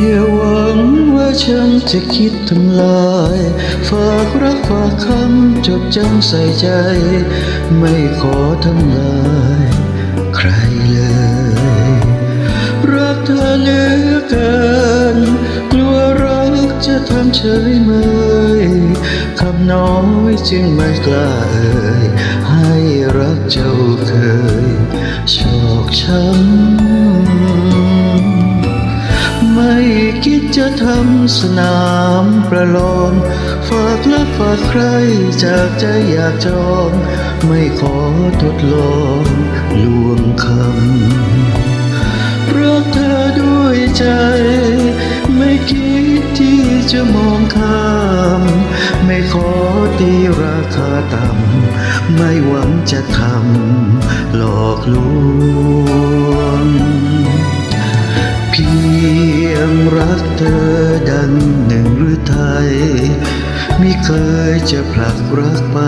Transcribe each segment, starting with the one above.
เยาว์วังว่าฉันจะคิดทำลาย ฝากรักฝากคำจดจำใส่ใจ ไม่ขอทำลายใครเลย รักเธอเหลือเกินกลัวรักจะทำเฉยเมยคำน้อยจึงไม่กล้าเอ่ยให้รักเจ้าเคยชอกช้ำ คิดจะทำสนามประลองฝากรักฝากใครจากใจอยากจอง ไม่ขอทดลองลวงคำรักเธอด้วยใจ ไม่คิดที่จะมองข้าม ไม่ขอตีราคาต่ำ ไม่หวังจะทำหลอกลวง ไม่เคยจะผลักรักไป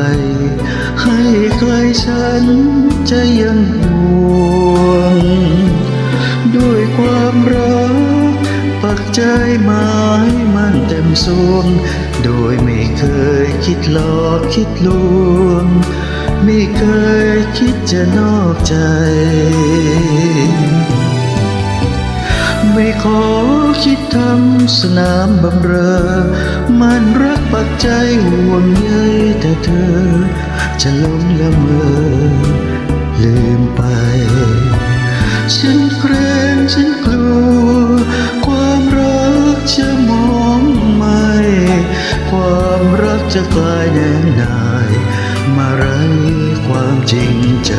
ให้ใครฉันจะยังห่วง ด้วยความรัก ปักใจหมายมันเต็มสวง โดยไม่เคยคิดหลอกคิดลวง ไม่เคยคิดจะนอกใจ ไม่ขอคิดทำสนามบำเรอ มันรักปักใจห่วงใยแต่เธอ จะหลงละเมอลืมไป ฉันเกรงฉันกลัว ความรักจะมองไม่ ความรักจะกลายแน่นาย มาไรความจริงจ